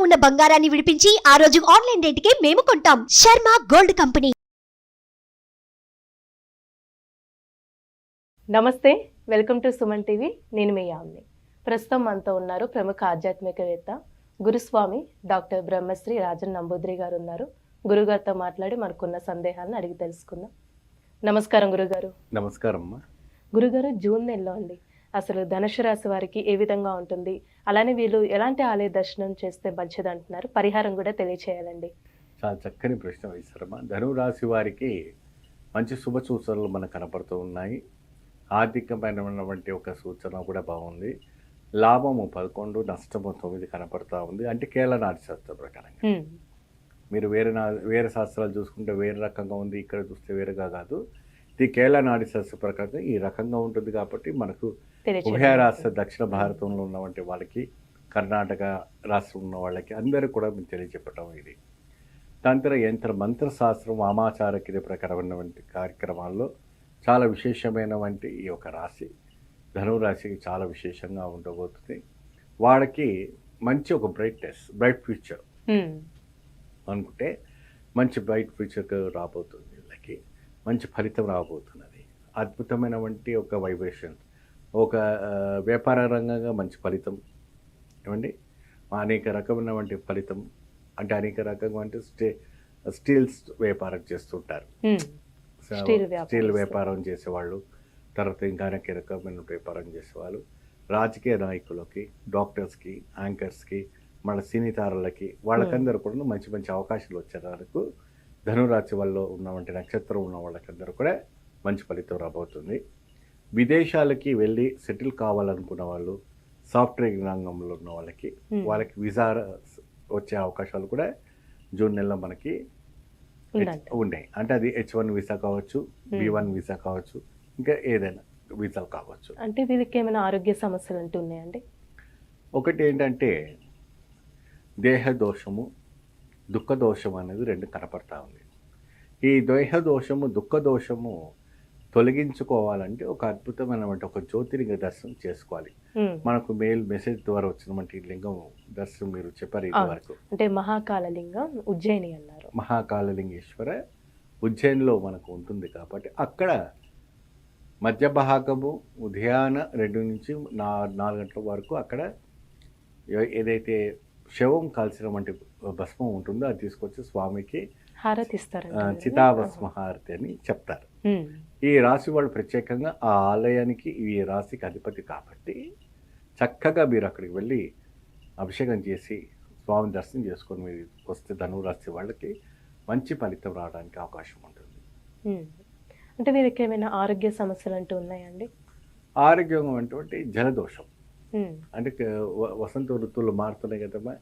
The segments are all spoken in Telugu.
ఉన్న బంగారాన్ని విడిపించి ఆ రోజు ఆన్లైన్ రేటుకే మేము కొంటాం. Sharma gold company. నమస్తే వెల్కమ్ టు సుమన్ టీవీ. నేను మీ యామ్ని. ప్రస్తుతం మనతో ఉన్నారు ప్రముఖ ఆధ్యాత్మికవేత్త గురుస్వామి డాక్టర్ బ్రహ్మశ్రీ రాజన్ నంబూద్రి గారు ఉన్నారు. గురుగారితో మాట్లాడి మనకున్న సందేహాలను అడిగి తెలుసుకుందాం. నమస్కారం గురుగారు. నమస్కారం అమ్మా గురుగారు జూన్ నెలలో అండి. అసలు ధనుసు రాశి వారికి ఏ విధంగా ఉంటుంది? అలానే వీళ్ళు ఎలాంటి ఆలయ దర్శనం చేస్తే మంచిది అంటున్నారు పరిహారం కూడా తెలియచేయాలండి. చాలా చక్కని ప్రశ్న వేశారమ్మా. ధనువు రాశి వారికి మంచి శుభ సూచనలు మనకు కనపడుతూ ఉన్నాయి. ఆర్థికమైనటువంటి ఒక సూచన కూడా బాగుంది. లాభము పదకొండు నష్టము తొమ్మిది కనపడతా ఉంది. అంటే కేరళ నాటి శాస్త్ర ప్రకారంగా. మీరు వేరే నా వేరే శాస్త్రాలు చూసుకుంటే వేరే రకంగా ఉంది. ఇక్కడ చూస్తే వేరేగా కాదు. ఇది కేరళ నాటి శాస్త్ర ప్రకారంగా ఈ రకంగా ఉంటుంది కాబట్టి మనకు ఉభయ రాష్ట్ర దక్షిణ భారతంలో ఉన్నటువంటి వాళ్ళకి కర్ణాటక రాష్ట్రం ఉన్న వాళ్ళకి అందరికీ కూడా మేము తెలియజెప్పటం ఇది. తంత్ర యంత్ర మంత్ర శాస్త్రం వామాచార క్రియ ప్రకారమైనటువంటి కార్యక్రమాల్లో చాలా విశేషమైనటువంటి ఈ యొక్క రాశి ధనువు రాశికి చాలా విశేషంగా ఉండబోతుంది. వాళ్ళకి మంచి ఒక బ్రైట్నెస్ బ్రైట్ ఫ్యూచర్. అనుకుంటే మంచి బ్రైట్ ఫ్యూచర్ రాబోతుంది. మంచి ఫలితం రాబోతున్నది. అద్భుతమైనటువంటి ఒక వైబ్రేషన్ ఒక వ్యాపార రంగంగా మంచి ఫలితం. ఏమండి? అనేక రకమైనటువంటి ఫలితం అంటే అనేక రకమైన స్టే స్టీల్స్ వ్యాపారం చేస్తుంటారు. స్టీల్ వ్యాపారం చేసేవాళ్ళు తర్వాత ఇంకా అనేక రకమైన వ్యాపారం చేసేవాళ్ళు. రాజకీయ నాయకులకి డాక్టర్స్కి యాంకర్స్కి మన సినీ తారలకి వాళ్ళకందరూ కూడా మంచి మంచి అవకాశాలు వచ్చేందుకు ధనురాశి వల్ల ఉన్నటువంటి నక్షత్రం ఉన్న వాళ్ళకందరూ కూడా మంచి ఫలితం రాబోతుంది. విదేశాలకి వెళ్ళి సెటిల్ కావాలనుకున్న వాళ్ళు సాఫ్ట్వేర్ రంగంలో ఉన్న వాళ్ళకి. వాళ్ళకి వీసా వచ్చే అవకాశాలు కూడా జూన్ నెలలో మనకి ఉన్నాయి. అంటే అది హెచ్ వన్ వీసా కావచ్చు బి వన్ వీసా కావచ్చు ఇంకా ఏదైనా వీసాలు కావచ్చు. అంటే వీళ్ళకి ఏమైనా ఆరోగ్య సమస్యలు అంటూ ఉన్నాయండి ఒకటి ఏంటంటే దేహ దోషము దుఃఖ దోషం అనేది రెండు కనపడతా ఉంది ఈ దేహ దోషము దుఃఖ దోషము తొలగించుకోవాలంటే ఒక అద్భుతమైనటువంటి ఒక జ్యోతిలింగ దర్శనం చేసుకోవాలి. మనకు మెయిల్ మెసేజ్ ద్వారా వచ్చినటువంటి లింగం దర్శనం మీరు చెప్పారు ఇది. వరకు అంటే మహాకాళలింగం ఉజ్జయిని అన్నారు మహాకాళలింగేశ్వర ఉజ్జయిన్లో మనకు ఉంటుంది కాబట్టి అక్కడ మధ్య భాగము ఉదయాన రెండు నుంచి నా నాలుగు గంటల వరకు అక్కడ ఏదైతే శవం కాల్చినటువంటి భస్మం ఉంటుందో అది తీసుకొచ్చి స్వామికి హారతి చితాభస్మ హారతి అని చెప్తారు. ఈ రాశి వాళ్ళు ప్రత్యేకంగా ఆ ఆలయానికి ఈ రాశికి అధిపతి కాబట్టి చక్కగా మీరు అక్కడికి వెళ్ళి అభిషేకం చేసి స్వామి దర్శనం చేసుకొని మీరు వస్తే ధనువు రాశి వాళ్ళకి మంచి ఫలితం రావడానికి అవకాశం ఉంటుంది. అంటే వీరికి ఏమైనా ఆరోగ్య సమస్యలు అంటూ ఉన్నాయండి ఆరోగ్యం అటువంటి జలదోషం. అంటే క- వ- వసంత ఋతువులు మారుతున్నాయి కదమ్మా.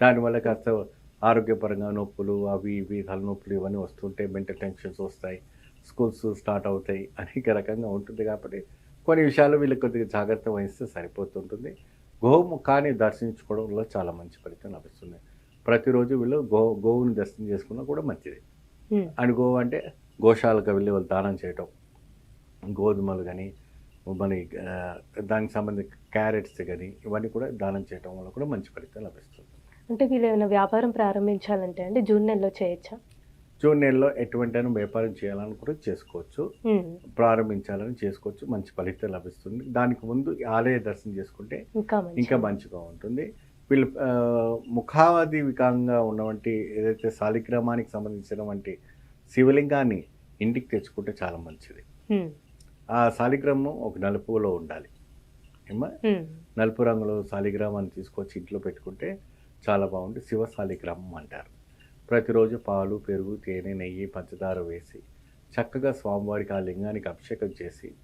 దానివల్ల కాస్త ఆరోగ్యపరంగా నొప్పులు అవి ఇవి తలనొప్పులు ఇవన్నీ వస్తుంటాయి మెంటల్ టెన్షన్స్ వస్తాయి స్కూల్స్ స్టార్ట్ అవుతాయి అనేక రకంగా ఉంటుంది కాబట్టి కొన్ని విషయాలు వీళ్ళకి కొద్దిగా జాగ్రత్త వహిస్తే సరిపోతుంటుంది. గోముఖాన్ని దర్శించుకోవడంలో చాలా మంచి ఫలితం లభిస్తుంది. ప్రతిరోజు వీళ్ళు గో గోవుని దర్శనం చేసుకున్నా కూడా మంచిది. హ్మ్. అండ్ గోవు అంటే గోశాలకు వెళ్ళి వాళ్ళు దానం చేయటం గోధుమలు కానీ మరి దానికి సంబంధించి క్యారెట్స్ కానీ ఇవన్నీ కూడా దానం చేయటం వల్ల కూడా మంచి ఫలితం లభిస్తుంది. అంటే వీళ్ళు ఏమైనా వ్యాపారం ప్రారంభించాలంటే అండి జూన్ నెలలో చేయొచ్చా? జూన్ నెలలో ఎటువంటి అయినా వ్యాపారం చేయాలని కూడా చేసుకోవచ్చు. ప్రారంభించాలని చేసుకోవచ్చు. మంచి ఫలితం లభిస్తుంది. దానికి ముందు ఆలయ దర్శనం చేసుకుంటే ఇంకా ఇంకా మంచిగా ఉంటుంది. వీళ్ళు ముఖావధి వికంగా ఉన్నవంటి ఏదైతే శాలిగ్రామానికి సంబంధించినటువంటి శివలింగాన్ని ఇంటికి తెచ్చుకుంటే చాలా మంచిది. ఆ శాలిగ్రామం ఒక నలుపులో ఉండాలి. ఏమా. నలుపు రంగులో శాలిగ్రామాన్ని తీసుకొచ్చి ఇంట్లో పెట్టుకుంటే చాలా బాగుంది శివ శాలిగ్రామం అంటారు. ప్రతిరోజు పాలు పెరుగు తేనె నెయ్యి పంచదార వేసి చక్కగా స్వామివారికి ఆ లింగానికి అభిషేకం చేసి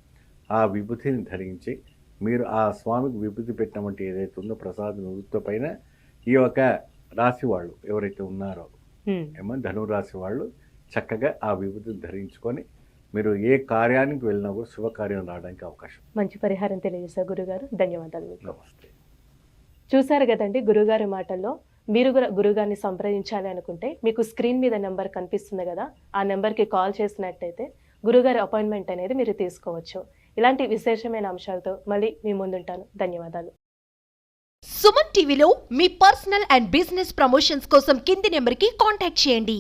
ఆ విభూతిని ధరించి మీరు ఆ స్వామికి విభూతి పెట్టినటువంటి ఏదైతే ఉందో ప్రసాద విభూతితో పైన ఈ యొక్క రాశి వాళ్ళు ఎవరైతే ఉన్నారో. ఏమో ధనురాశి వాళ్ళు చక్కగా ఆ విభూతిని ధరించుకొని మీరు ఏ కార్యానికి వెళ్ళినా కూడా శుభకార్యం రావడానికి అవకాశం మంచి పరిహారం తెలియజేశారు గురుగారు. ధన్యవాదాలు మీకు. నమస్తే. చూశారు కదండి గురుగారి మాటల్లో మీరు కూడా గురుగారిని సంప్రదించాలి అనుకుంటే మీకు స్క్రీన్ మీద నెంబర్ కనిపిస్తుంది కదా ఆ నెంబర్కి కాల్ చేసినట్టయితే గురుగారి అపాయింట్మెంట్ అనేది మీరు తీసుకోవచ్చు. ఇలాంటి విశేషమైన అంశాలతో మళ్ళీ మీ ముందుంటాను. ధన్యవాదాలు. సుమన్ టీవీలో మీ పర్సనల్ అండ్ బిజినెస్ ప్రమోషన్స్ కోసం కింది నెంబర్కి కాంటాక్ట్ చేయండి.